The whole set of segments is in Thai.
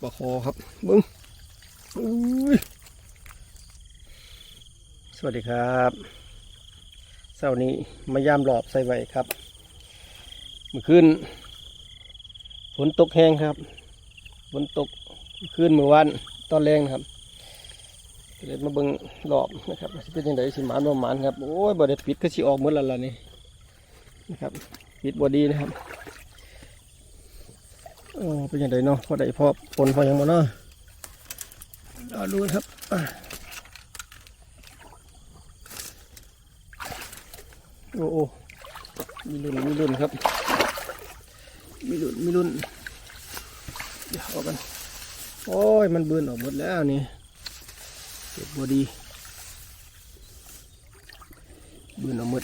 ปลาคอครับมึงสวัสดีครับเช้านี้มายามหลอบใส่ไว้ครับเมื่อคืนฝนตกแห้งครับฝนตกคืนเมื่อวานตอนแรงนะครับก็เลยมาเบิ่งหลอบนะครับสิเป็นยังไงสิหมานบ่หมานครับโอ้ยบ่ได้ปิดก็สิออกหมดแล้วล่ะนี่นะครับปิดบ่ดีนะครับ โอ้เป็นยังไงเนาะพอได้พอปนพอยังมาเนาะรอดูครับโอ้โอ้มีรุ่นมีรุ่นครับ มีรุ่นมีรุ่นเดี๋ยวเอากันโอ้ยมันเบือนออกหมดแล้วนี่เก็บบอดีเบือนออกหมด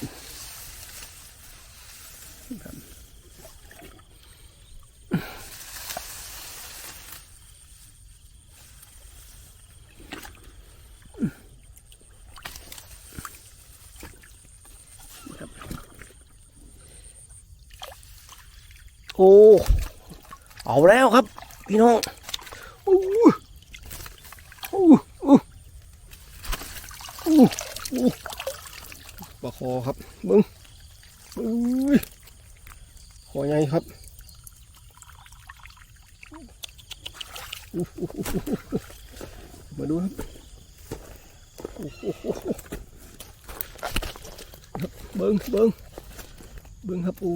เอาแล้วครับ พี่น้องอู้อู้อู้อู้อู้ปลาคอครับเบิ้งอุ้ยคอใหญ่ครับมาดูครับอู้อู้อู้ครับเบิ้งเบิ้งเบิ้งครับอู้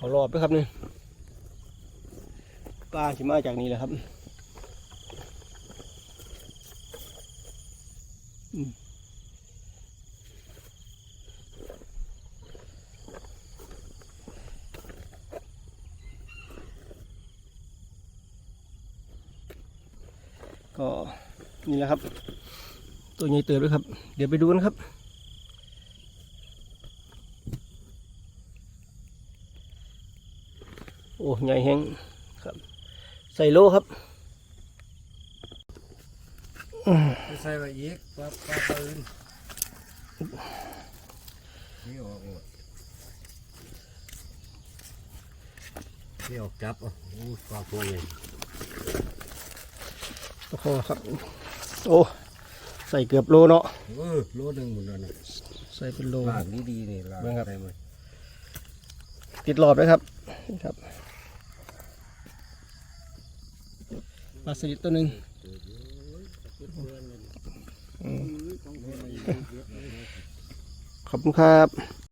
เขารอบด้วยครับนี่ปลาชิมาจากนี้แหละครับก็นี่แหละครับ ตัวใหญ่เติบด้วยครับ เดี๋ยวไปดูกันครับ โอ้ใหญ่แห้งครับ ใส่โลครับใส่ไว้อีกปลาปลาปืนนี่ออกหมดนี่ออกจับอะโอ้ปลาตัวใหญ่โอ้โหครับ โอ้ ใส่เกือบโลเนาะเออโลหนึ่งหมดแล้วนะใส่เป็นโลลากดีๆนี่ลากเบิ่งครับใส่มาติดหลอดด้วยครับนี่ครับ ปลาสลิดตัวหนึ่งอืมขอบคุณครับ